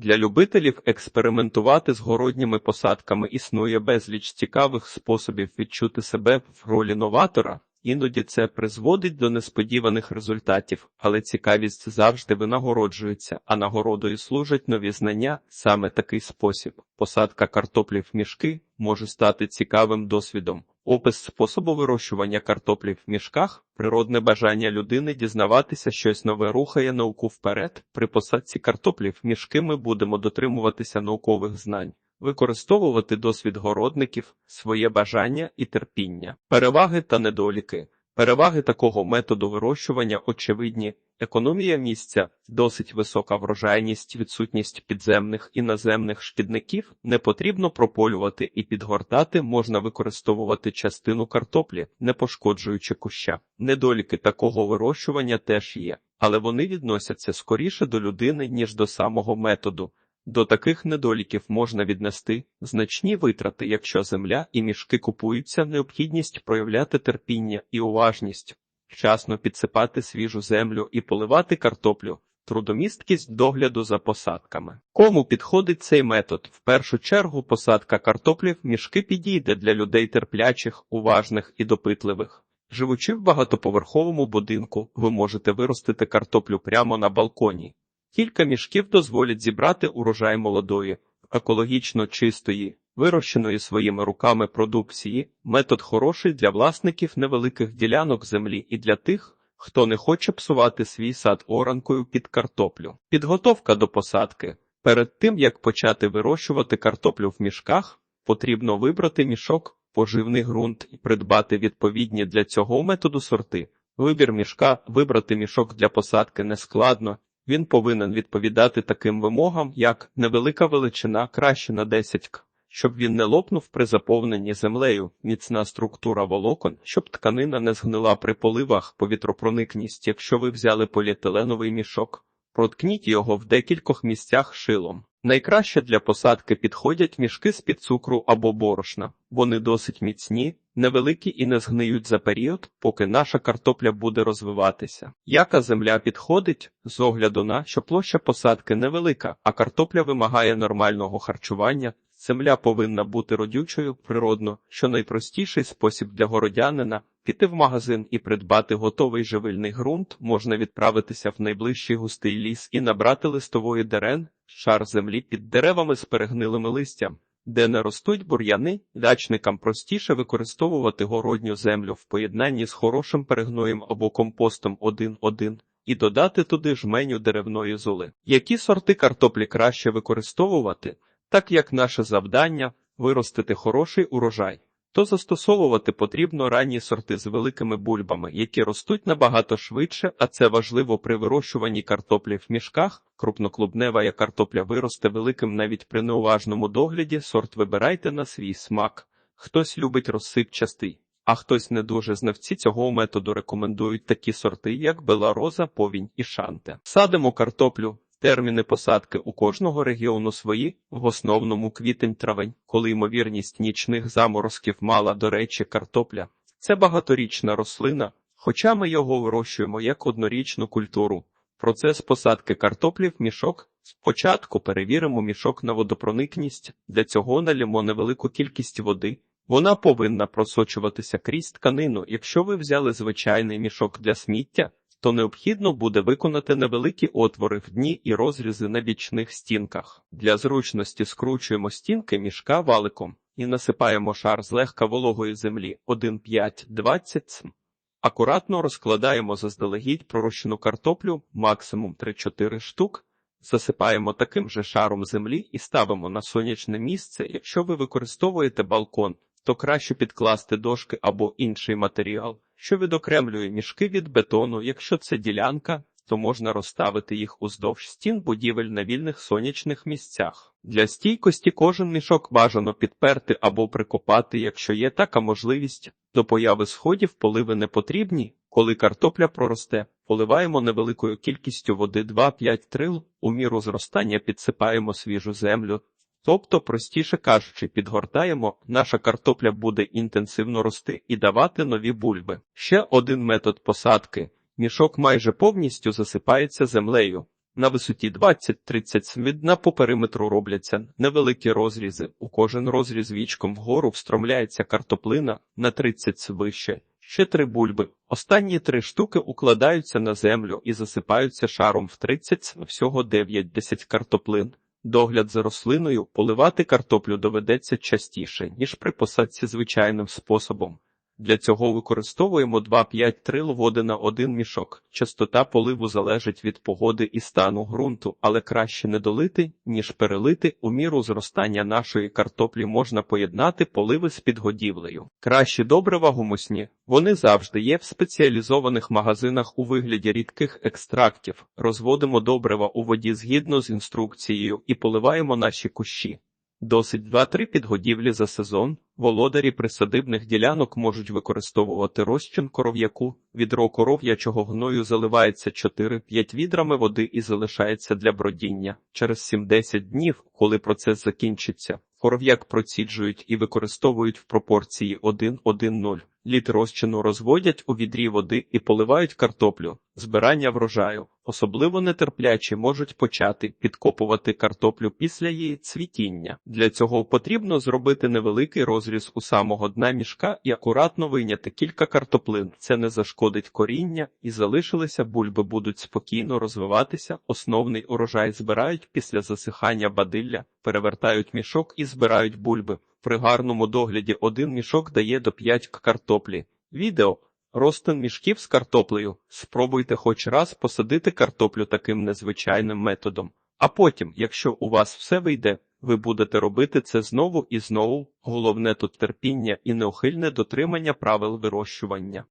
Для любителів експериментувати з городніми посадками існує безліч цікавих способів відчути себе в ролі новатора. Іноді це призводить до несподіваних результатів, але цікавість завжди винагороджується, а нагородою служать нові знання. Саме такий спосіб посадка картоплі в мішки може стати цікавим досвідом. Опис способу вирощування картоплі в мішках, природне бажання людини дізнаватися щось нове рухає науку вперед. При посадці картоплі в мішки ми будемо дотримуватися наукових знань, використовувати досвід городників, своє бажання і терпіння, переваги та недоліки. Переваги такого методу вирощування очевидні. Економія місця, досить висока врожайність, відсутність підземних і наземних шкідників, не потрібно прополювати і підгортати, можна використовувати частину картоплі, не пошкоджуючи куща. Недоліки такого вирощування теж є, але вони відносяться скоріше до людини, ніж до самого методу. До таких недоліків можна віднести значні витрати, якщо земля і мішки купуються, необхідність проявляти терпіння і уважність, вчасно підсипати свіжу землю і поливати картоплю, трудомісткість догляду за посадками. Кому підходить цей метод? В першу чергу посадка картоплі в мішки підійде для людей терплячих, уважних і допитливих. Живучи в багатоповерховому будинку, ви можете виростити картоплю прямо на балконі. Кілька мішків дозволять зібрати урожай молодої, екологічно чистої, вирощеної своїми руками продукції. Метод хороший для власників невеликих ділянок землі і для тих, хто не хоче псувати свій сад оранкою під картоплю. Підготовка до посадки. Перед тим як почати вирощувати картоплю в мішках, потрібно вибрати мішок, поживний ґрунт і придбати відповідні для цього методу сорти. Вибір мішка, вибрати мішок для посадки нескладно. Він повинен відповідати таким вимогам, як невелика величина краще на 10 к, щоб він не лопнув при заповненні землею, міцна структура волокон, щоб тканина не згнила при поливах, повітропроникність. Якщо ви взяли поліетиленовий мішок, проткніть його в декількох місцях шилом. Найкраще для посадки підходять мішки з-під цукру або борошна. Вони досить міцні, невеликі і не згниють за період, поки наша картопля буде розвиватися. Яка земля підходить з огляду на що площа посадки невелика, а картопля вимагає нормального харчування. Земля повинна бути родючою природно, що найпростіший спосіб для городянина піти в магазин і придбати готовий живильний ґрунт, можна відправитися в найближчий густий ліс і набрати листової дерен, шар землі під деревами з перегнилими листям. Де не ростуть бур'яни, дачникам простіше використовувати городню землю в поєднанні з хорошим перегноєм або компостом 1-1 і додати туди жменю деревної золи. Які сорти картоплі краще використовувати, так як наше завдання виростити хороший урожай, то застосовувати потрібно ранні сорти з великими бульбами, які ростуть набагато швидше, а це важливо при вирощуванні картоплі в мішках. Крупноклубнева картопля виросте великим навіть при неуважному догляді. Сорт вибирайте на свій смак. Хтось любить розсипчастий, а хтось не дуже знавці цього методу рекомендують такі сорти, як белароза, повінь і шанте. Садимо картоплю. Терміни посадки у кожного регіону свої, в основному квітень-травень, коли ймовірність нічних заморозків мала, до речі, картопля. Це багаторічна рослина, хоча ми його вирощуємо як однорічну культуру. Процес посадки картоплі в мішок. Спочатку перевіримо мішок на водопроникність, для цього налімо невелику кількість води. Вона повинна просочуватися крізь тканину. Якщо ви взяли звичайний мішок для сміття, то необхідно буде виконати невеликі отвори в дні і розрізи на бічних стінках. Для зручності скручуємо стінки мішка валиком і насипаємо шар злегка вологої землі 1,5-20 см. Акуратно розкладаємо заздалегідь пророщену картоплю максимум 3-4 штук. Засипаємо таким же шаром землі і ставимо на сонячне місце. Якщо ви використовуєте балкон, то краще підкласти дошки або інший матеріал, що відокремлює мішки від бетону. Якщо це ділянка, то можна розставити їх уздовж стін будівель на вільних сонячних місцях. Для стійкості кожен мішок бажано підперти або прикопати, якщо є така можливість. До появи сходів поливи не потрібні. Коли картопля проросте, поливаємо невеликою кількістю води 2-5 трил, у міру зростання підсипаємо свіжу землю. Тобто, простіше кажучи, підгортаємо, наша картопля буде інтенсивно рости і давати нові бульби. Ще один метод посадки. Мішок майже повністю засипається землею. На висоті 20-30 см по периметру робляться невеликі розрізи. У кожен розріз вічком вгору встромляється картоплина на 30 см вище. Ще три бульби. Останні три штуки укладаються на землю і засипаються шаром в 30 см, всього 9-10 картоплин. Догляд за рослиною поливати картоплю доведеться частіше, ніж при посадці звичайним способом. Для цього використовуємо 2-5-3 води на один мішок. Частота поливу залежить від погоди і стану ґрунту, але краще не долити, ніж перелити. У міру зростання нашої картоплі можна поєднати поливи з підгодівлею. Кращі добрива гумусні. Вони завжди є в спеціалізованих магазинах у вигляді рідких екстрактів. Розводимо добрива у воді згідно з інструкцією і поливаємо наші кущі. Досить 2-3 підгодівлі за сезон. Володарі присадибних ділянок можуть використовувати розчин коров'яку. Відро коров'ячого гною заливається 4-5 відрами води і залишається для бродіння. Через 7-10 днів, коли процес закінчиться, коров'як проціджують і використовують в пропорції 1-1-0. Літр розчину розводять у відрі води і поливають картоплю. Збирання врожаю. Особливо нетерплячі можуть почати підкопувати картоплю після її цвітіння. Для цього потрібно зробити невеликий розріз у самого дна мішка і акуратно вийняти кілька картоплин. Це не зашкодить коріння і залишилися бульби будуть спокійно розвиватися. Основний урожай збирають після засихання бадилля, перевертають мішок і збирають бульби. При гарному догляді один мішок дає до 5 картоплі. Відео Ростин мішків з картоплею. Спробуйте хоч раз посадити картоплю таким незвичайним методом. А потім, якщо у вас все вийде, ви будете робити це знову і знову. Головне тут терпіння і неухильне дотримання правил вирощування.